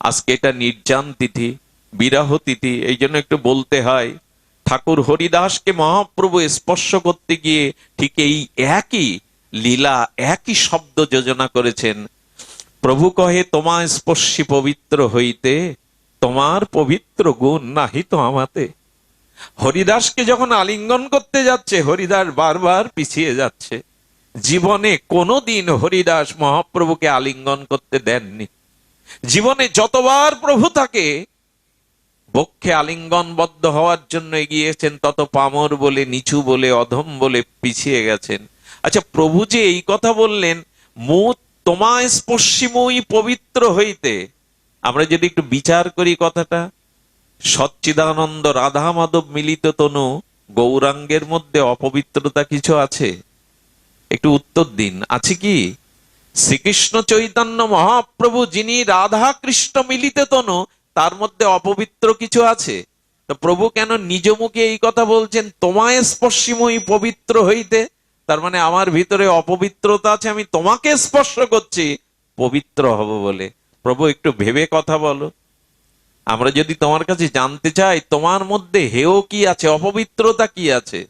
আজকে এটা নির্জান তিথি, বিরাহ তিথি, এই জন্য একটু বলতে হয়, ঠাকুর হরিদাসকে মহাপ্রভু স্পর্শ করতে গিয়ে ঠিক এই একই লীলা, একই শব্দ যোজনা করেছেন। প্রভু কহে তোমার স্পর্শী পবিত্র হইতে, তোমার পবিত্র গুণ নাহি তো আমাতে। হরিদাসকে যখন আলিঙ্গন করতে যাচ্ছে, হরিদাস বারবার পিছিয়ে যাচ্ছে। জীবনে কোনোদিন হরিদাস মহাপ্রভুকে আলিঙ্গন করতে দেননি। জীবনে যতবার প্রভু তাকে বক্ষে আলিঙ্গনবদ্ধ হওয়ার জন্য এগিয়েছেন তত পামর বলে, নিচু বলে, অধম বলে পিছিয়ে গেছেন। আচ্ছা প্রভু যে এই কথা বললেন মু তোমা স্পর্শিময়ী পবিত্র হইতে, আমরা যদি একটু বিচার করি কথাটা, সচ্চিদানন্দ রাধা মাধব মিলিত তনু, গৌরাঙ্গের মধ্যে অপবিত্রতা কিছু আছে? একটু উত্তর দিন। আছে কি? শ্রীকৃষ্ণ চৈতন্য মহাপ্রভু যিনি রাধা কৃষ্ণ মিলিত তনু, তার মধ্যে অপবিত্র কিছু আছে। তো প্রভু কেন নিজ মুখে এই কথা বলছেন? তোমায় স্পর্শিময়ী পবিত্র হইতে। তার মানে আমার ভিতরে অপবিত্রতা আছে, আমি তোমাকে স্পর্শ করছি, পবিত্র হব বলে। প্রভু, একটু ভেবে কথা বলো। আমরা যদি তোমার কাছে জানতে চাই, তোমার মধ্যে হেও কি আছে, অপবিত্রতা কি আছে?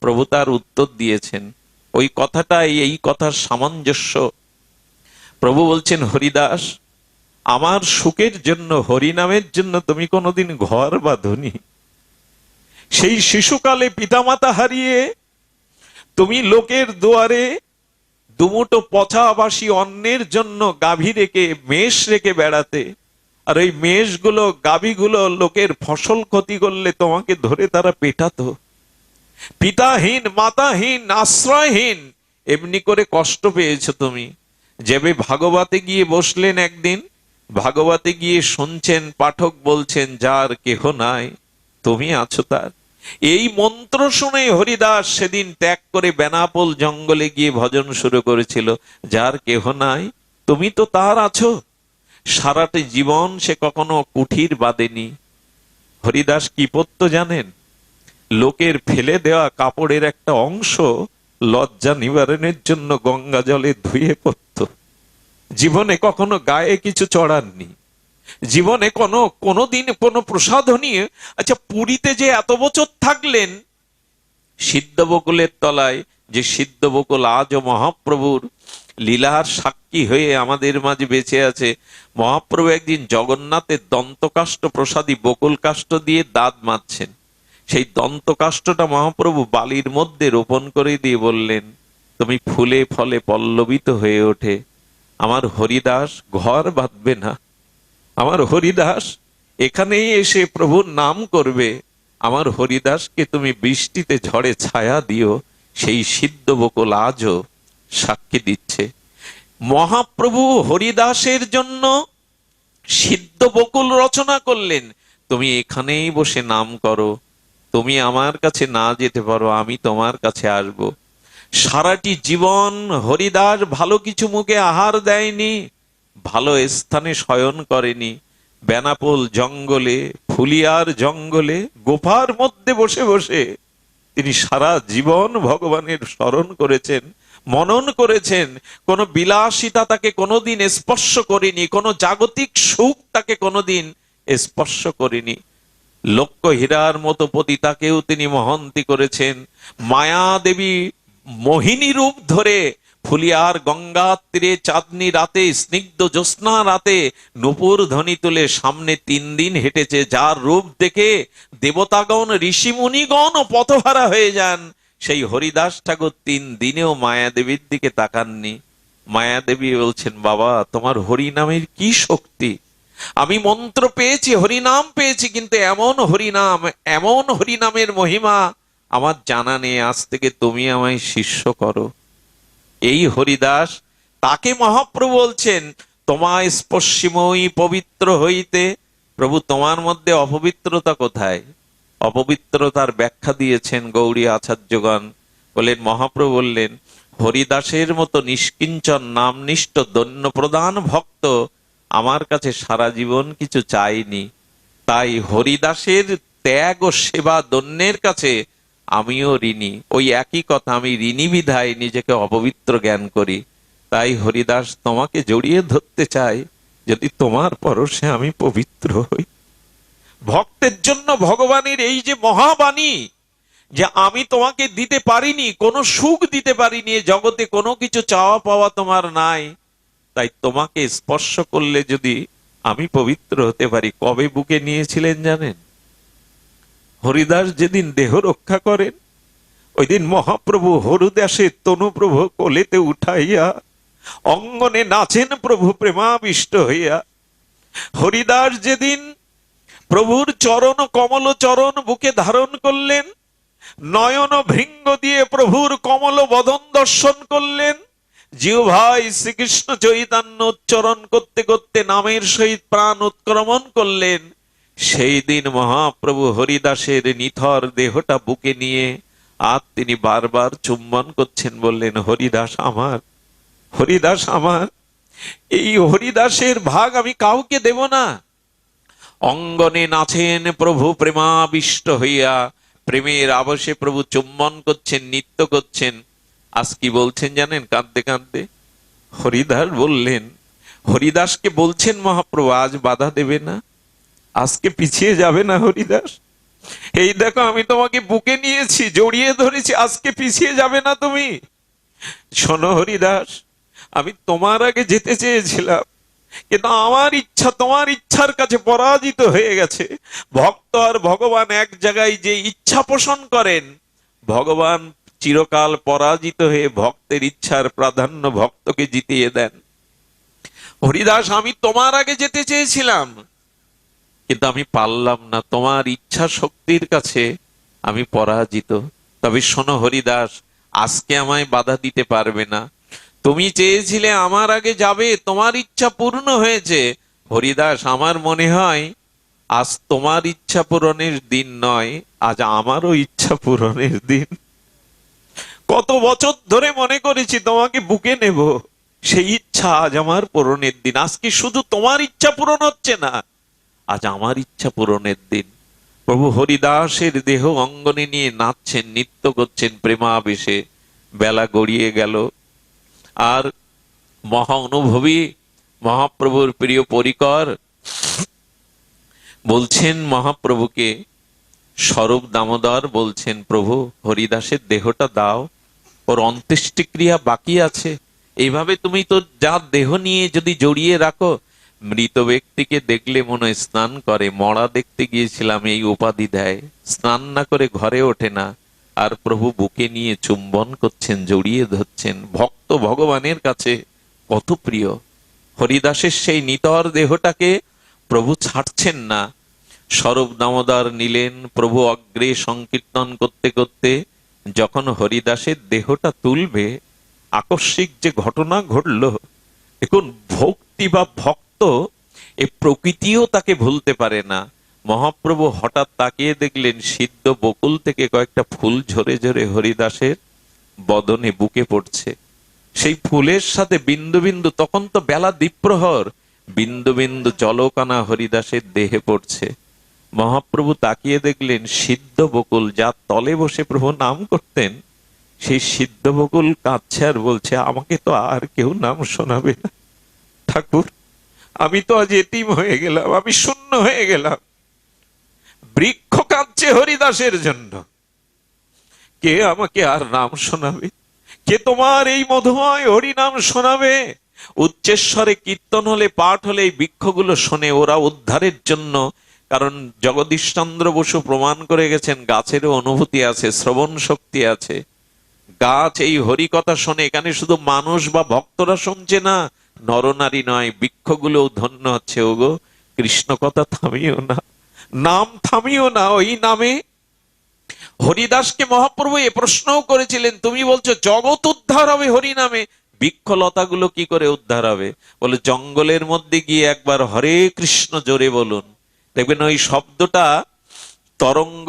প্রভু তার উত্তর দিয়েছেন। ওই কথাটাই, এই কথার সামঞ্জস্য প্রভু বলছেন, হরিদাস, আমার সুখের জন্য, হরিনামের জন্য তুমি কোনোদিন ঘর বাঁধনি সেই শিশুকালে পিতামাতা হারিয়ে তুমি লোকের দুয়ারে দুমুটো পচাবাসী অন্যের জন্য গাভী রেখে, মেষ রেখে বেড়াতে। আর ওই মেষগুলো, গাভীগুলো লোকের ফসল ক্ষতি করলে তোমাকে ধরে তারা পেটাতো। পিতাহীন, মাতাহীন, আশ্রয়হীন, এমনি করে কষ্ট পেয়েছ তুমি। যেবে ভাগবতে গিয়ে বসলেন একদিন, ভাগবতে গিয়ে শুনছেন, পাঠক বলছেন, যার কেহ নাই, তুমি আছো তার। এই মন্ত্র শুনে হরিদাস সেদিন ত্যাগ করে বেনাপোল জঙ্গলে গিয়ে ভজন শুরু করেছিল, যার কেহ নাই, তুমি তো তার আছো? সারাটি জীবন সে কখনো কুঠির বাঁধেনি। হরিদাস কি পড়তো জানেন, লোকের ফেলে দেওয়া কাপড়ের একটা অংশ লজ্জা নিবারণের জন্য গঙ্গা জলে ধুয়ে পড়তো। জীবনে কখনো গায়ে কিছু চড়াননি। জীবনে কোনো, কোনোদিন কোনো প্রসাদ নিয়ে আচ্ছা পুরীতে যে এত বছর থাকলেন সিদ্ধ বকুলের তলায়, যে সিদ্ধ বকুল আজও মহাপ্রভুর লীলার সাক্ষী হয়ে আমাদের মাঝে বেঁচে আছে, মহাপ্রভু একদিন জগন্নাথের দন্তকাষ্ট প্রসাদী বকুল কাষ্ট দিয়ে দাঁত মারছেন সেই দন্তকাষ্টটা মহাপ্রভু বালির মধ্যে রোপণ করে দিয়ে বললেন, তুমি ফুলে ফলে পল্লবিত হয়ে ওঠে। আমার হরিদাস ঘর বাঁধবে না। আমার হরিদাস এখানেই এসে প্রভুর নাম করবে। আমার হরিদাসকে তুমি বৃষ্টিতে ঝড়ে ছায়া দিও। সেই সিদ্ধ বকুল আজও সাক্ষী দিচ্ছে। মহাপ্রভু হরিদাসের জন্য সিদ্ধ বকুল রচনা করলেন। তুমি এখানেই বসে নাম করো। তুমি আমার কাছে না যেতে পারো, আমি তোমার কাছে আসব। সারাটি জীবন হরিদাস ভালো কিছু মুখে আহার দেয়নি, ভালো স্থানে শয়ন করেনি। বেনাপোল জঙ্গলে, ফুলিয়ার জঙ্গলে, গোফার মধ্যে বসে বসে তিনি সারা জীবন ভগবানের স্মরণ করেছেন, মনন করেছেন। কোন বিলাসিতা তাকে কোনোদিন স্পর্শ করেনি, কোন জাগতিক সুখ তাকে কোনোদিন স্পর্শ করেনি। লক্ষ হীরার মতো পতিতাকেও তিনি মহন্তি করেছেন। মায়া দেবী মোহিনী রূপ ধরে ফুলিয়ার গঙ্গার তীরে চাঁদনি রাতে, স্নিগ্ধ জ্যোৎস্না রাতে নুপুর ধ্বনি তুলে সামনে তিন দিন হেঁটেছে, যার রূপ দেখে দেবতাগণ, ঋষিমুনিগণ পথহারা হয়ে যান। সেই হরিদাস ঠাকুর তিন দিনেও মায়াদেবীর দিকে তাকাননি। মায়াদেবী বলছেন, বাবা, তোমার হরিনামের কি শক্তি? আমি মন্ত্র পেয়েছি, হরিনাম পেয়েছি, কিন্তু এমন হরিনাম, এমন হরিনামের মহিমা আমার জানা নেই। আজ থেকে তুমি আমায় শিষ্য করো। এই হরিদাস তাকে মহাপ্রভু বলছেন, তোমায় স্পর্শিময়ী পবিত্র হইতে। প্রভু, তোমার মধ্যে অপবিত্রতা কোথায়? অপবিত্রতার ব্যাখ্যা দিয়েছেন গৌরী আচার্যগণ। বলেন, মহাপ্রভু বললেন, হরিদাসের মতো নিষ্কিঞ্চন, নামনিষ্ঠ দন্য প্রদান ভক্ত আমার কাছে সারা জীবন কিছু চাইনি। তাই হরিদাসের ত্যাগ ও সেবা দন্যের কাছে আমিও ঋণী। ওই একই কথা আমি ঋণী বিধায় নিজেকে অপবিত্র জ্ঞান করি। তাই হরিদাস তোমাকে জড়িয়ে ধরতে চাই যদি তোমার পরশে আমি পবিত্র হই। ভক্তের জন্য ভগবানের এই যে মহাবাণী, যে আমি তোমাকে দিতে পারিনি, কোনো সুখ দিতে পারিনি জগতে কোনো কিছু চাওয়া পাওয়া তোমার নাই। তাই তোমাকে স্পর্শ করলে যদি আমি পবিত্র হতে পারি, কবে বুকে নিয়েছিলেন জানেন? হরিদাস যেদিন দেহ রক্ষা করেন ওই দিন মহাপ্রভু হরুদাসের তনুপ্রভু কোলেতে উঠাইয়া, অঙ্গনে নাচেন প্রভু প্রেমাবিষ্ট হইয়া, হরিদাস যেদিন প্রভুর চরণ, কমল চরণ বুকে ধারণ করলেন, নয়ন ভৃঙ্গ দিয়ে প্রভুর কমল বদন দর্শন করলেন জিও ভাই শ্রীকৃষ্ণ চৈতন্য উচ্চারণ করতে করতে নামের সহিত প্রাণ উৎক্রমণ করলেন। সেই দিন মহাপ্রভু হরিদাসের নিথর দেহটা বুকে নিয়ে আর তিনি বারবার চুম্বন করছেন, বললেন, হরিদাস আমার হরিদাস আমার, এই হরিদাসের ভাগ আমি কাউকে দেব না। অঙ্গনে নাচেন প্রভু প্রেমাবিষ্ট হইয়া, প্রেমের আবশে প্রভু চুম্বন করছেন, নৃত্য করছেন আজ কি বলছেন জানেন? কাঁদতে কাঁদতে হরিদাস বললেন, হরিদাসকে বলছেন মহাপ্রভু, আজ বাধা দেবে না? আজকে পিছিয়ে যাবে না হরিদাস? এই দেখো, আমি তোমাকে বুকে নিয়েছি, জড়িয়ে ধরেছি, আজকে পিছিয়ে যাবে না তুমি? শোনো হরিদাস, আমি তোমার আগে যেতে চেয়েছিলাম, কিন্তু আমার ইচ্ছা, তোমার ইচ্ছার কাছে পরাজিত হয়ে গেছে। ভক্ত আর ভগবান এক জায়গায় যে ইচ্ছা পোষণ করেন, ভগবান চিরকাল পরাজিত হয়ে ভক্তের ইচ্ছার প্রাধান্য ভক্তকে জিতিয়ে দেন। হরিদাস, আমি তোমার আগে যেতে চেয়েছিলাম, কিন্তু আমি পারলাম না। তোমার ইচ্ছা শক্তির কাছে আমি পরাজিত। তবে শোনো হরিদাস, আজকে আমায় বাধা দিতে পারবে না। তুমি চেয়েছিলে আমার আগে যাবে, তোমার ইচ্ছা পূর্ণ হয়েছে। হরিদাস, আমার মনে হয় আজ তোমার ইচ্ছা পূরণের দিন নয়, আজ আমারও ইচ্ছা পূরণের দিন। কত বছর ধরে মনে করেছি তোমাকে বুকে নেব। সেই ইচ্ছা আজ আমার পূরণের দিন। আজকে শুধু তোমার ইচ্ছা পূরণ হচ্ছে না? আজ আমার ইচ্ছা পূরণের দিন। প্রভু হরিদাসের দেহ অঙ্গনে নিয়ে নাচছেন, নৃত্য করছেন প্রেমাবেশে। বেলা গড়িয়ে গেল। আর মহা অনুভবী মহাপ্রভুর প্রিয় পরিকর বলছেন মহাপ্রভুকে, স্বরূপ দামোদর, বলছেন প্রভু, হরিদাসের দেহটা দাও। ওর অন্ত্যেষ্টিক্রিয়া বাকি আছে। এইভাবে তুমি তো যা দেহ নিয়ে যদি জড়িয়ে রাখো, মৃত ব্যক্তিকে দেখলে মনে স্নান করে। মরা দেখতে গিয়েছিলাম এই উপাধি দেয়। স্নান না করে ঘরে ওঠে না। আর প্রভু বুকে নিয়ে চুম্বন করছেন, জড়িয়ে ধরছেন। ভক্ত ভগবানের কাছে কত প্রিয় হরিদাসের সেই নিতর দেহটাকে প্রভু ছাড়ছেন না। স্বরূপ দামোদর নিলেন। প্রভু অগ্রে সংকীর্তন করতে করতে যখন হরিদাসের দেহটা তুলবে, আকস্মিক যে ঘটনা ঘটল, এখন ভক্তি বা ভক্ত এ প্রকৃতিও তাকে ভুলতে পারে না। মহাপ্রভু হঠাৎ তাকিয়ে দেখলেন, সিদ্ধ বকুল থেকে কয়েকটা ফুল ঝরে ঝরে হরিদাসের বদনে বুকে পড়ছে। সেই ফুলের সাথে বিন্দু বিন্দু, তখন তো বেলা দ্বীপ্রহর, বিন্দু বিন্দু জলকানা হরিদাসের দেহে পড়ছে। মহাপ্রভু তাকিয়ে দেখলেন সিদ্ধ বকুল যা তলে বসে প্রভু নাম করতেন। সেই সিদ্ধ বকুল কাঁদছে আর বলছে, আমাকে তো আর কেউ নাম শোনাবে না। ঠাকুর, আমি তো আজ এতিম হয়ে গেলাম, আমি শূন্য হয়ে গেলাম। বৃক্ষ কাঁদছে হরিদাসের জন্য। কে আমাকে আর নাম শোনাবে? কে তোমার এই মধুময় হরি নাম শোনাবে? উচ্চেশ্বরে কীর্তন হলে, পাঠ হলে এই বৃক্ষগুলো শোনে, ওরা উদ্ধারের জন্য কারণ জগদীশচন্দ্র বসু প্রমাণ করে গেছেন, গাছেরও অনুভূতি আছে, শ্রবণ শক্তি আছে। গাছ এই হরি কথা শোনে, এখানে শুধু মানুষ বা ভক্তরা শুনছে না, নরনারী নয় বৃক্ষগুলো ধন্য হচ্ছে, ওগো কৃষ্ণ কথা থামিও না, নাম থামিও না ওই নামে। হরিদাসকে মহাপ্রভু এ প্রশ্নও করেছিলেন, তুমি বলছো, জগৎ উদ্ধার হবে হরি নামে। বৃক্ষলতাগুলো কি করে উদ্ধার হবে? বলে, জঙ্গলের মধ্যে গিয়ে একবার হরে কৃষ্ণ জোরে বলুন। দেখবেন ওই শব্দটা তরঙ্গ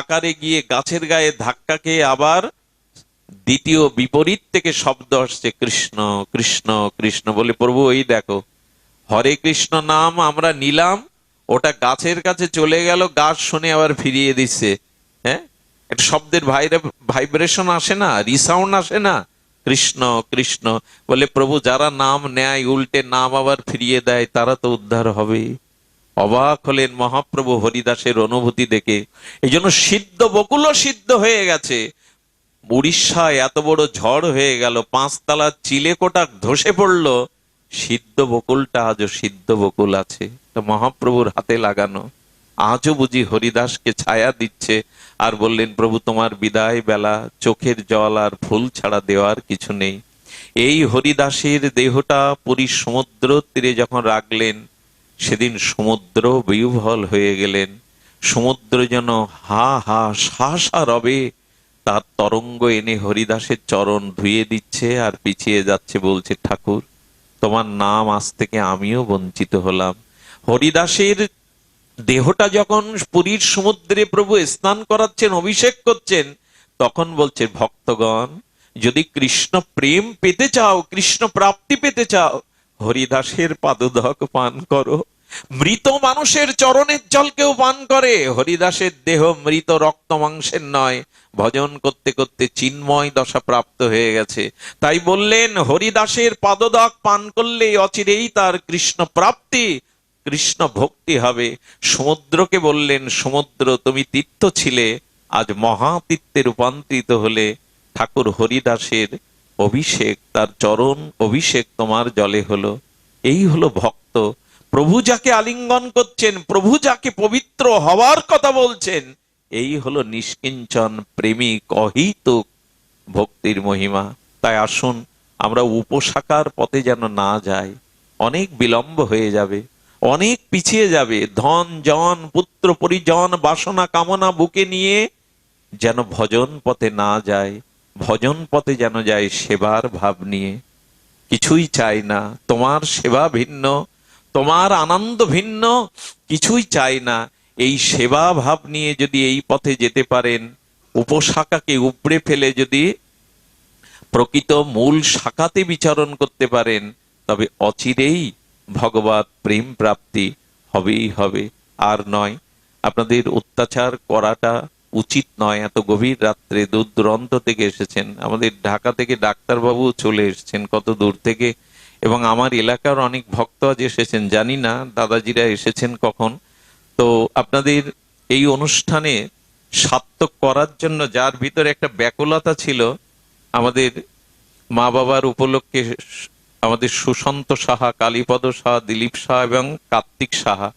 আকারে গিয়ে গাছের গায়ে ধাক্কা খেয়ে আবার দ্বিতীয় বিপরীত থেকে শব্দ আসছে, কৃষ্ণ কৃষ্ণ কৃষ্ণ বলে, প্রভু ওই দেখো, হরে কৃষ্ণ নাম আমরা নিলাম, ওটা গাছের কাছে চলে গেল, গাছ শুনে আবার ফিরিয়ে দিচ্ছে হ্যাঁ? একটা শব্দের ভাইব্রেশন আসে না, রিসাউন্ড আসে না, কৃষ্ণ কৃষ্ণ বলে, প্রভু, যারা নাম নেয়, উল্টে নাম আবার ফিরিয়ে দেয়, তারা তো উদ্ধার হবে। অবাক হলেন মহাপ্রভু হরিদাসের অনুভূতি দেখে। এই জন্য সিদ্ধ বকুলও সিদ্ধ হয়ে গেছে। উড়িষ্যায় এত বড় ঝড় হয়ে গেল, পাঁচতলা চিলে চিলেকোটা ধসে পড়ল। সিদ্ধ বকুলটা আজও সিদ্ধ বকুল আছে। মহাপ্রভুর হাতে লাগানো। আজও বুঝি হরিদাসকে ছায়া দিচ্ছে। আর বললেন, প্রভু, তোমার বিদায় বেলা, চোখের জল আর ফুল ছাড়া দেওয়ার কিছু নেই। এই হরিদাসের দেহটা পুরী সমুদ্র তীরে যখন রাখলেন সেদিন সমুদ্র বিহ্বল হয়ে গেলেন। সমুদ্র যেন হা হা শাসা রবে, তার তরঙ্গ এনে হরিদাসের চরণ ধুয়ে দিচ্ছে আর পিছিয়ে যাচ্ছে বলছে, ঠাকুর, তোমার নাম আজ থেকে আমিও বঞ্চিত হলাম। হরিদাসের দেহটা যখন পুরীর সমুদ্রে প্রভু স্নান করাচ্ছেন, অভিষেক করছেন, তখন বলছে, ভক্তগণ, যদি কৃষ্ণ প্রেম পেতে চাও, কৃষ্ণ প্রাপ্তি পেতে চাও হরিদাসের পাদদক পান করো। মৃত মানুষের চরণের জল কেউ পান করে। হরিদাসের দেহ মৃত রক্ত মাংসের নয়। ভজন করতে করতে চিন্ময় দশা প্রাপ্ত হয়ে গেছে। তাই বললেন, হরিদাসের পাদদক পান করলে অচিরেই তার কৃষ্ণ প্রাপ্তি, কৃষ্ণ ভক্তি হবে। সমুদ্রকে বললেন, সমুদ্র, তুমি তীর্থ ছিলে। আজ মহাতীর্থে রূপান্তরিত হলে ঠাকুর হরিদাসের অভিষেক, তার চরণ অভিষেক তোমার জলে হলো। এই হলো ভক্ত। প্রভু যাকে আলিঙ্গন করছেন, প্রভু যাকে পবিত্র হওয়ার কথা বলছেন, এই হলো নিষ্কিঞ্চন, প্রেমিক অহিত ভক্তির মহিমা। তাই আসুন, আমরা উপশাখার পথে যেন না যাই। অনেক বিলম্ব হয়ে যাবে, অনেক পিছিয়ে যাবে। ধন, জন, পুত্র, পরিজন, বাসনা, কামনা, বুকে নিয়ে যেন ভজন পথে না যায়। ভজন পথে যেন যায় সেবার ভাব নিয়ে। কিছুই চাই না, তোমার সেবা ভিন্ন, তোমার আনন্দ ভিন্ন, কিছুই চাই না। এই সেবা ভাব নিয়ে যদি এই পথে যেতে পারেন, উপশাখাকে উপড়ে ফেলে যদি প্রকৃত মূল শাখাতে বিচরণ করতে পারেন, তবে অচিরেই ভগবত প্রেম প্রাপ্তি হবেই হবে। আর নয়, আপনাদের অত্যাচার করাটা উচিত নয়, এত গভীর রাত্রে দূর দূরান্ত থেকে এসেছেন। আমাদের ঢাকা থেকে ডাক্তারবাবু চলে এসেছেন কত দূর থেকে। এবং আমার এলাকার অনেক ভক্ত আজ এসেছেন। জানি না দাদাজিরা এসেছেন কখন। তো আপনাদের এই অনুষ্ঠানে সার্থক করার জন্য যার ভিতরে একটা ব্যাকুলতা ছিল, আমাদের মা বাবার উপলক্ষে আমাদের সুশান্ত সাহা, কালীপদ সাহা, দিলীপ সাহা এবং কার্তিক সাহা,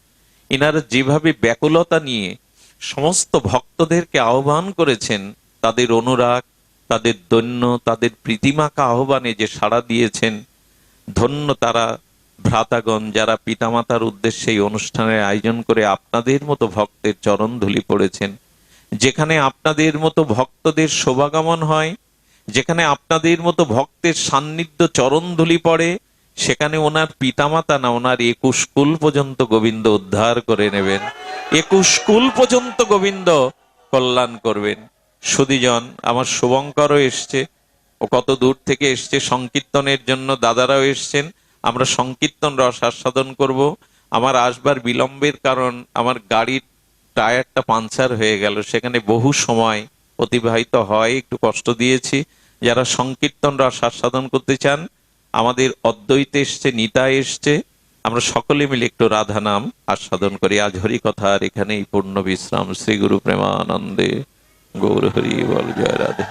ইনারা যেভাবে ব্যাকুলতা নিয়ে সমস্ত ভক্তদেরকে আহ্বান করেছেন, তাদের অনুরাগ, তাদের দৈন্য, তাদের প্রীতিমাকা আহ্বানে যে সাড়া দিয়েছেন, ধন্য তারা ভ্রাতাগণ যারা পিতামাতার উদ্দেশ্যে এই অনুষ্ঠানের আয়োজন করে আপনাদের মতো ভক্তের চরণ ধুলি পড়েছেন। যেখানে আপনাদের মতো ভক্তদের শোভাগমন হয়, যেখানে আপনাদের মতো ভক্তের সান্নিধ্য চরণ ধুলি পড়ে সেখানে ওনার পিতামাতা না, ওনার একুশ কুল পর্যন্ত গোবিন্দ উদ্ধার করে নেবেন। একুশ কুল পর্যন্ত গোবিন্দ কল্যাণ করবেন। সুদীজন, আমার শুভঙ্করও এসছে। ও কত দূর থেকে এসছে, সংকীর্তনের জন্য দাদারাও এসছেন। আমরা সংকীর্তন রস আস্বাদন করব। আমার আসবার বিলম্বের কারণ, আমার গাড়ির টায়ারটা পাঞ্চার হয়ে গেল। সেখানে বহু সময় অতিবাহিত হয়, একটু কষ্ট দিয়েছি। যারা সংকীর্তন রস আস্বাদন করতে চান আমাদের অদ্বৈত এসছে নিতা এসছে। আমরা সকলে মিলে একটু রাধা নাম আস্বাদন করি। আজ হরি কথার এখানেই পূর্ণ বিশ্রাম। শ্রী গুরু প্রেমানন্দে। গৌর হরি বল, জয় রাধে।